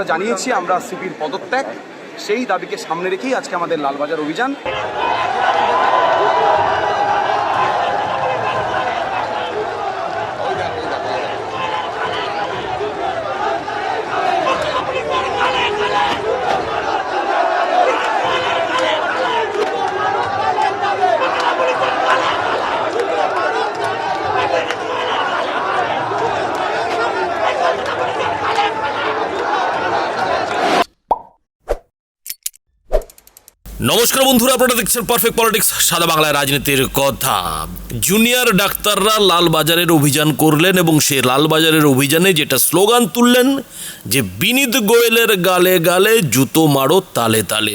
আমরা জানিয়েছি আমরা সিপির পদত্যাগ। সেই দাবিকে সামনে রেখেই আজকে আমাদের লালবাজার অভিযান। নমস্কার বন্ধুরা, আপনারা দেখছেন পারফেক্ট পলিটিক্স সাদা বাংলায় রাজনীতির কথা। জুনিয়র ডাক্তাররা লালবাজারের অভিযান করলেন এবং সে লালবাজারের অভিযানে যেটা স্লোগান তুললেন, যে বিনীত গোয়েলের গালে গালে জুতো মারো তালে তালে।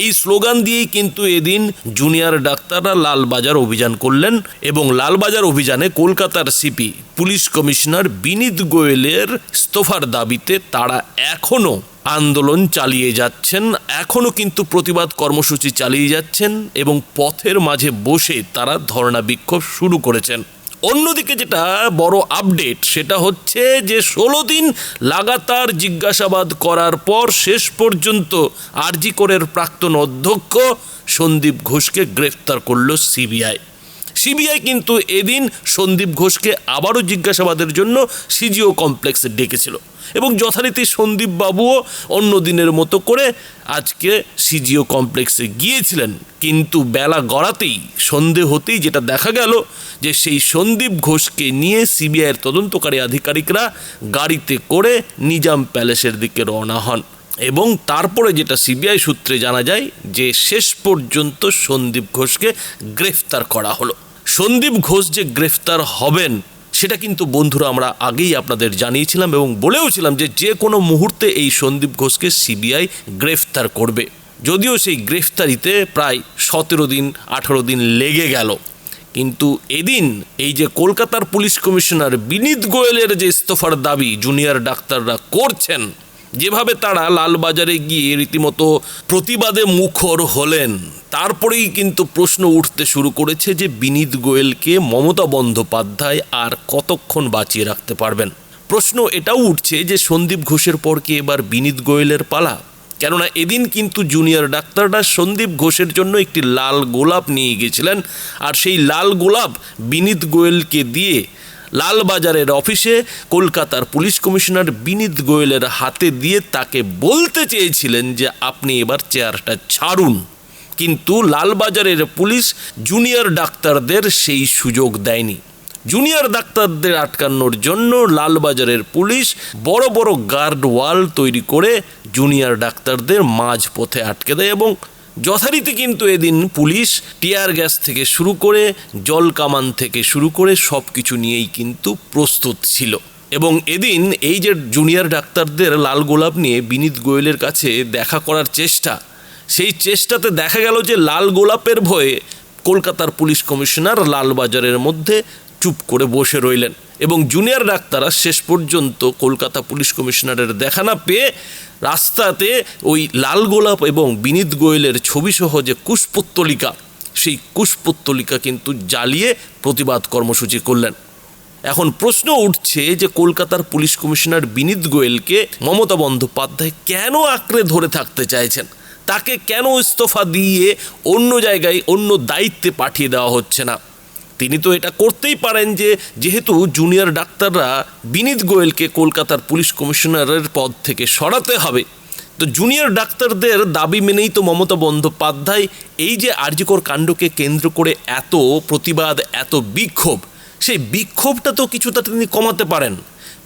এই স্লোগান দিয়েই কিন্তু এদিন জুনিয়র ডাক্তাররা লালবাজার অভিযান করলেন এবং লালবাজার অভিযানে কলকাতার সিপি পুলিশ কমিশনার বিনীত গোয়েলের ইস্তফার দাবিতে তারা এখনও আন্দোলন চালিয়ে যাচ্ছেন, এখনও কিন্তু প্রতিবাদ কর্মসূচি চালিয়ে যাচ্ছেন এবং পথের মাঝে বসে তারা ধর্ণা বিক্ষোভ শুরু করেছেন। অন্যদিকে যেটা বড় আপডেট সেটা হচ্ছে যে ষোলো দিন লাগাতার জিজ্ঞাসাবাদ করার পর শেষ পর্যন্ত আরজিকরের প্রাক্তন অধ্যক্ষ সন্দীপ ঘোষকে গ্রেফতার করল সিবিআই। সিবিআই কিন্তু এদিন সন্দীপ ঘোষকে আবারও জিজ্ঞাসাবাদের জন্য সিজিও কমপ্লেক্সে ডেকেছিল। এবং যথারীতি সন্দীপ বাবুও অন্য দিনের মতো করে আজকে সিজিও কমপ্লেক্সে গিয়েছিলেন। কিন্তু বেলা গড়াতেই, সন্ধে হতেই যেটা দেখা গেল যে সেই সন্দীপ ঘোষকে নিয়ে সিবিআইয়ের তদন্তকারী আধিকারিকরা গাড়িতে করে নিজাম প্যালেসের দিকে রওনা হন। এবং তারপরে যেটা সিবিআই সূত্রে জানা যায় যে শেষ পর্যন্ত সন্দীপ ঘোষকে গ্রেফতার করা হলো। সন্দীপ ঘোষ যে গ্রেফতার হবেন সেটা কিন্তু বন্ধুরা আমরা আগেই আপনাদের জানিয়েছিলাম এবং বলেওছিলাম যে যে কোনো মুহূর্তে এই সন্দীপ ঘোষকে সিবিআই গ্রেফতার করবে। যদিও সেই গ্রেফতারিতে প্রায় সতেরো দিন, আঠারো দিন লেগে গেল। কিন্তু এদিন এই যে কলকাতার পুলিশ কমিশনার বিনীত গোয়েলের যে ইস্তফার দাবি জুনিয়র ডাক্তাররা করছেন, যেভাবে তারা লালবাজারে গিয়ে রীতিমতো প্রতিবাদে মুখর হলেন। তারপরেই কিন্তু প্রশ্ন উঠতে শুরু করেছে যে বিনীত গোয়েলকে মমতা বন্দ্যোপাধ্যায় আর কতক্ষণ বাঁচিয়ে রাখতে পারবেন। প্রশ্ন এটাও উঠছে যে সন্দীপ ঘোষের পর কি এবার বিনীত গোয়েলের পালা? কেননা এদিন কিন্তু জুনিয়র ডাক্তাররা সন্দীপ ঘোষের জন্য একটি লাল গোলাপ নিয়ে গেছিলেন আর সেই লাল গোলাপ বিনীত গোয়েলকে দিয়ে লালবাজারের অফিসে কলকাতার পুলিশ কমিশনার বিনীত গোয়েলের হাতে দিয়ে তাকে বলতে চেয়েছিলেন যে আপনি এবার চেয়ারটা ছাড়ুন। কিন্তু লালবাজারের পুলিশ জুনিয়র ডাক্তারদের সেই সুযোগ দেয়নি। জুনিয়র ডাক্তারদের আটকানোর জন্য লালবাজারের পুলিশ বড় বড় গার্ড ওয়াল তৈরি করে জুনিয়র ডাক্তারদের মাঝ পথে আটকে দেয় এবং যথারীতি কিন্তু এদিন পুলিশ টিয়ার গ্যাস থেকে শুরু করে জল কামান থেকে শুরু করে সব কিছু নিয়েই কিন্তু প্রস্তুত ছিল। এবং এদিন এই যে জুনিয়র ডাক্তারদের লাল গোলাপ নিয়ে বিনীত গোয়েলের কাছে দেখা করার চেষ্টা সেই চেষ্টাতে দেখা গেল যে লাল গোলাপের ভয়ে কলকাতার পুলিশ কমিশনার লালবাজারের মধ্যে চুপ করে বসে রইলেন এবং জুনিয়র ডাক্তাররা শেষ পর্যন্ত কলকাতা পুলিশ কমিশনারের দেখা না পেয়ে রাস্তাতে ওই লাল গোলাপ এবং বিনীত গোয়েলের ছবিসহ যে কুশপুত্তলিকা, সেই কুশপুত্তলিকা কিন্তু জ্বালিয়ে প্রতিবাদ কর্মসূচি করলেন। এখন প্রশ্ন উঠছে যে কলকাতার পুলিশ কমিশনার বিনীত গোয়েলকে মমতা বন্দ্যোপাধ্যায় কেন আঁকড়ে ধরে থাকতে চাইছেন? তাকে কেন ইস্তফা দিয়ে অন্য জায়গায় অন্য দায়িত্বে পাঠিয়ে দেওয়া হচ্ছে না? তিনি তো এটা করতেই পারেন যে, যেহেতু জুনিয়র ডাক্তাররা বিনীত গোয়েলকে কলকাতার পুলিশ কমিশনারের পদ থেকে সরাতে হবে। তো জুনিয়র ডাক্তারদের দাবি মেনেই তো মমতা বন্দ্যোপাধ্যায় এই যে আর্যকর কাণ্ডকে কেন্দ্র করে এত প্রতিবাদ, এত বিক্ষোভ, সেই বিক্ষোভটা তো কিছুটা তিনি কমাতে পারেন।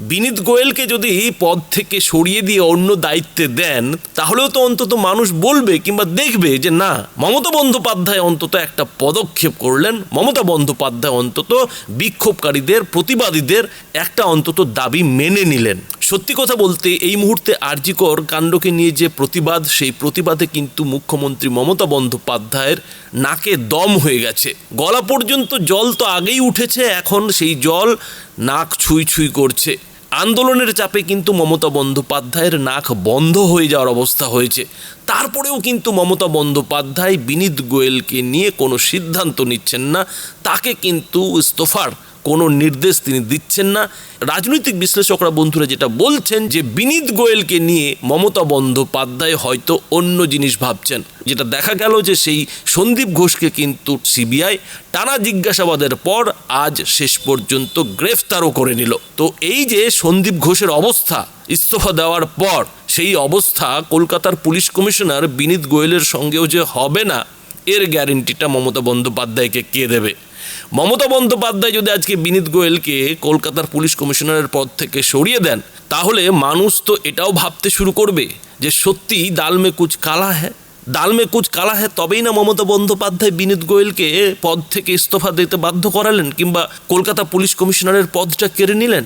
বিনীত গোয়েলকে যদি পদ থেকে সরিয়ে দিয়ে অন্য দায়িত্বে দেন, তাহলেও তো অন্তত মানুষ বলবে কিংবা দেখবে যে না, মমতা বন্দ্যোপাধ্যায় অন্তত একটা পদক্ষেপ করলেন। মমতা বন্দ্যোপাধ্যায় অন্তত বিক্ষোভকারীদের, প্রতিবাদীদের একটা অন্তত দাবি মেনে নিলেন। সত্যি কথা বলতে, এই মুহূর্তে আরজিকর কাণ্ডকে নিয়ে যে প্রতিবাদ, সেই প্রতিবাদে কিন্তু মুখ্যমন্ত্রী মমতা বন্দ্যোপাধ্যায়ের নাকে দম হয়ে গেছে। গলা পর্যন্ত জল তো আগেই উঠেছে, এখন সেই জল নাক ছুঁই ছুঁই করছে। আন্দোলনের চাপে কিন্তু মমতা বন্দ্যোপাধ্যায়ের নাক বন্ধ হয়ে যাওয়ার অবস্থা হয়েছে। তারপরেও কিন্তু মমতা বন্দ্যোপাধ্যায় বিনীত গোয়েলকে নিয়ে কোনো সিদ্ধান্ত নিচ্ছেন না। তাকে কিন্তু ইস্তফার কোনো নির্দেশ তিনি দিচ্ছেন না। রাজনৈতিক বিশ্লেষকরা বন্ধুরা যেটা বলছেন যে বিনীত গোয়েলকে নিয়ে মমতা বন্দ্যোপাধ্যায় হয়তো অন্য জিনিস ভাবছেন। যেটা দেখা গেল যে সেই সন্দীপ ঘোষকে কিন্তু সিবিআই টানা জিজ্ঞাসাবাদের পর আজ শেষ পর্যন্ত গ্রেফতারও করে নিল। তো এই যে সন্দীপ ঘোষের অবস্থা ইস্তফা দেওয়ার পর সেই অবস্থা কলকাতার পুলিশ কমিশনার বিনীত গোয়েলের সঙ্গেও যে হবে না, এর গ্যারেন্টিটা মমতা বন্দ্যোপাধ্যায়কে কে দেবে? মমতা বন্দ্যোপাধ্যায় যদি আজকে বিনীত গোয়েলকে কলকাতার পুলিশ কমিশনারের পদ থেকে সরিয়ে দেন, তাহলে মানুষ তো এটাও ভাবতে শুরু করবে যে সত্যি দাল মে কুচ কালা হ্যাঁ দাল মে কুচ কালা হ্যাঁ তবেই না মমতা বন্দ্যোপাধ্যায় বিনীত গোয়েলকে পদ থেকে ইস্তফা দিতে বাধ্য করালেন কিংবা কলকাতা পুলিশ কমিশনারের পদটা কেড়ে নিলেন?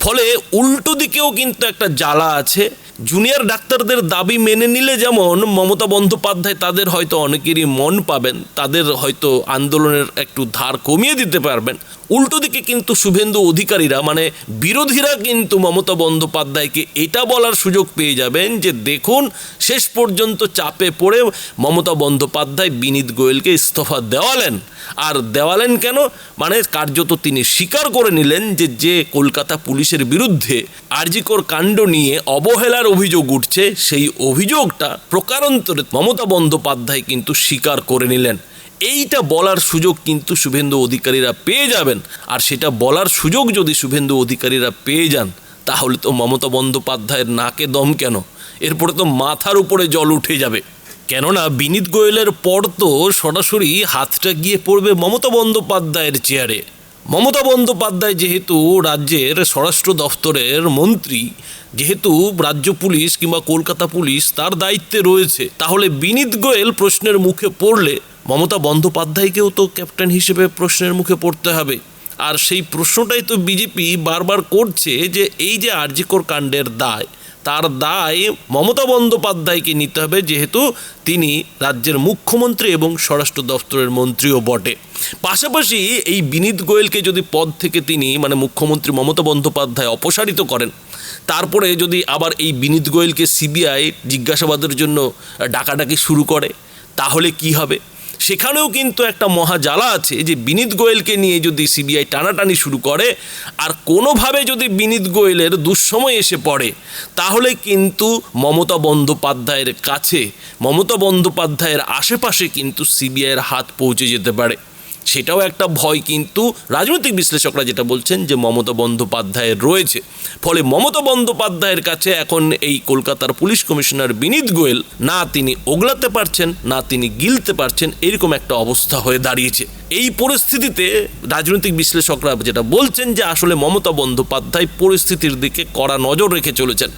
ফলে উল্টো দিকেও কিন্তু একটা জ্বালা আছে। জুনিয়র ডাক্তারদের দাবি মেনে নিলে যেমন মমতা বন্দ্যোপাধ্যায় তাদের হয়তো অনেকেরই মন পাবেন, তাদের হয়তো আন্দোলনের একটু ধার কমিয়ে দিতে পারবেন। উল্টো দিকে কিন্তু শুভেন্দু অধিকারীরা মানে বিরোধীরা কিন্তু মমতা বন্দ্যোপাধ্যায়কে এটা বলার সুযোগ পেয়ে যাবেন যে দেখুন, শেষ পর্যন্ত চাপে পড়ে মমতা বন্দ্যোপাধ্যায় বিনীত গোয়েলকে ইস্তফা দেওয়ালেন। আর দেওয়ালেন কেন? মানে কার্যত তিনি স্বীকার করে নিলেন যে যে কলকাতা পুলিশের বিরুদ্ধে আরজিকর কাণ্ড নিয়ে অবহেলার অভিযোগ উঠছে, সেই অভিযোগটা প্রকারান্তরে মমতা বন্দ্যোপাধ্যায় কিন্তু স্বীকার করে নিলেন। এইটা বলার সুযোগ কিন্তু শুভেন্দু অধিকারীরা পেয়ে যাবেন। আর সেটা বলার সুযোগ যদি শুভেন্দু অধিকারীরা পেয়ে যান, তাহলে তো মমতা বন্দ্যোপাধ্যায়ের নাকে দম কেন? এরপরে তো মাথার উপরে জল উঠে যাবে। কেননা বিনীত গোয়েলের পর তো সরাসরি হাতটা গিয়ে পড়বে মমতা বন্দ্যোপাধ্যায়ের চেয়ারে। মমতা বন্দ্যোপাধ্যায় যেহেতু রাজ্যের স্বরাষ্ট্র দফতরের মন্ত্রী, যেহেতু রাজ্য পুলিশ কিংবা কলকাতা পুলিশ তার দায়িত্বে রয়েছে, তাহলে বিনীত গোয়েল প্রশ্নের মুখে পড়লে মমতা বন্দ্যোপাধ্যায়কেও তো ক্যাপ্টেন হিসেবে প্রশ্নের মুখে পড়তে হবে। আর সেই প্রশ্নটাই তো বিজেপি বারবার করছে যে এই যে আরজিকর কাণ্ডের দায় তার দায় মমতা বন্দ্যোপাধ্যায়কে নিতে হবে, যেহেতু তিনি রাজ্যের মুখ্যমন্ত্রী এবং স্বরাষ্ট্র দপ্তরের মন্ত্রীও বটে। পাশাপাশি এই বিনীত গোয়েলকে যদি পদ থেকে তিনি মানে মুখ্যমন্ত্রী মমতা বন্দ্যোপাধ্যায় অপসারিত করেন, তারপরে যদি আবার এই বিনীত গোয়েলকে সিবিআই জিজ্ঞাসাবাদের জন্য ডাকাডাকি শুরু করে, তাহলে কি হবে? সেখানেও কিন্তু একটা মহা জ্বালা আছে যে বিনীত গোয়েলকে নিয়ে যদি সিবিআই টানাটানি শুরু করে, আর কোনোভাবে যদি বিনীত গোয়েলের দুঃসময় এসে পড়ে, তাহলে কিন্তু মমতা বন্দ্যোপাধ্যায়ের কাছে, মমতা বন্দ্যোপাধ্যায়ের আশেপাশে কিন্তু সিবিআইয়ের হাত পৌঁছে যেতে পারে। সেটাও একটা ভয়, কিন্তু রাজনৈতিক বিশ্লেষকরা যেটা বলছেন যে মমতা বন্দ্যোপাধ্যায়ের রয়েছে। ফলে মমতা বন্দ্যোপাধ্যায়ের কাছে এখন এই কলকাতার পুলিশ কমিশনার বিনীত গোয়েল, না তিনি ওগলাতে পারছেন, না তিনি গিলতে পারছেন, এরকম একটা অবস্থা হয়ে দাঁড়িয়েছে। এই পরিস্থিতিতে রাজনৈতিক বিশ্লেষকরা যেটা বলছেন যে আসলে মমতা বন্দ্যোপাধ্যায় পরিস্থিতির দিকে কড়া নজর রেখে চলেছেন।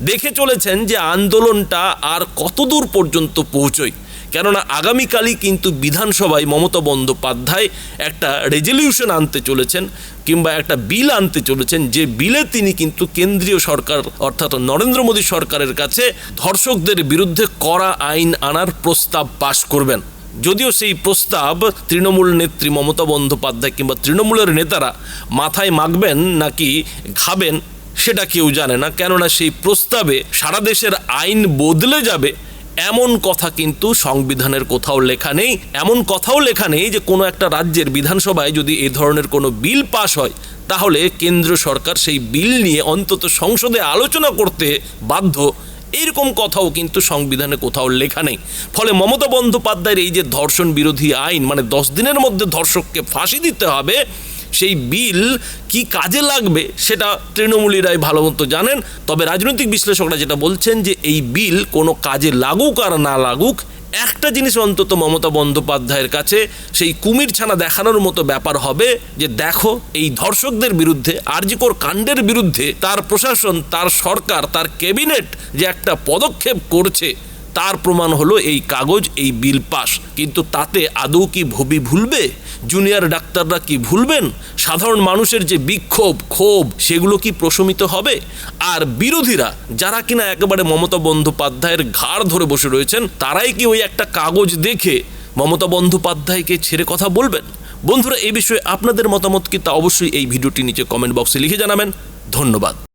দেখে চলেছেন যে আন্দোলনটা আর কতদূর পর্যন্ত পৌঁছয়। কেননা আগামীকালই কিন্তু বিধানসভায় মমতা বন্দ্যোপাধ্যায় একটা রেজলিউশন আনতে চলেছেন কিংবা একটা বিল আনতে চলেছেন। যে বিলে তিনি কিন্তু কেন্দ্রীয় সরকার অর্থাৎ নরেন্দ্র মোদী সরকারের কাছে ধর্ষকদের বিরুদ্ধে কড়া আইন আনার প্রস্তাব পাশ করবেন। যদিও সেই প্রস্তাব তৃণমূল নেত্রী মমতা বন্দ্যোপাধ্যায় কিংবা তৃণমূলের নেতারা মাথায় মাখবেন নাকি খাবেন সেটা কেউ জানে না। কেননা সেই প্রস্তাবে সারা দেশের আইন বদলে যাবে এমন কথা কিন্তু সংবিধানের কোথাও লেখা নেই, এমন কথাও লেখা নেই যে কোনো একটা রাজ্যের বিধানসভায় যদি এ ধরনের কোনো বিল পাশ হয়, তাহলে কেন্দ্র সরকার সেই বিল নিয়ে অন্তত সংসদে আলোচনা করতে বাধ্য। এইরকম কথাও কিন্তু সংবিধানে কোথাও লেখা নেই। ফলে মমতা বন্দ্যোপাধ্যায়ের এই যে ধর্ষণ বিরোধী আইন মানে দশ দিনের মধ্যে ধর্ষককে ফাঁসি দিতে হবে সেই বিল কি কাজে লাগবে সেটা তৃণমূলীরাই ভালো মতো জানেন। তবে রাজনৈতিক বিশ্লেষকরা যেটা বলছেন যে এই বিল কোনো কাজে লাগুক আর না লাগুক, একটা জিনিস অন্তত মমতা বন্দ্যোপাধ্যায়ের কাছে, সেই কুমির ছানা দেখানোর মতো ব্যাপার হবে যে দেখো, এই ধর্ষকদের বিরুদ্ধে, আরজিকর কাণ্ডের বিরুদ্ধে তার প্রশাসন, তার সরকার, তার ক্যাবিনেট যে একটা পদক্ষেপ করছে তার প্রমাণ হলো এই কাগজ, এই বিল পাস। কিন্তু তাতে আদৌ কি ভবি ভুলবে? জুনিয়র ডাক্তাররা কি ভুলবেন? সাধারণ মানুষের যে বিক্ষোভ, ক্ষোভ, সেগুলো কি প্রশমিত হবে? আর বিরোধীরা, যারা কিনা একেবারে মমতা বন্দ্যোপাধ্যায়ের ঘাড় ধরে বসে রয়েছেন, তারাই কি ওই একটা কাগজ দেখে মমতা বন্দ্যোপাধ্যায়কে ছেড়ে কথা বলবেন? বন্ধুরা এই বিষয়ে আপনাদের মতামত কি তা অবশ্যই এই ভিডিওটি নিচে কমেন্ট বক্সে লিখে জানাবেন। ধন্যবাদ।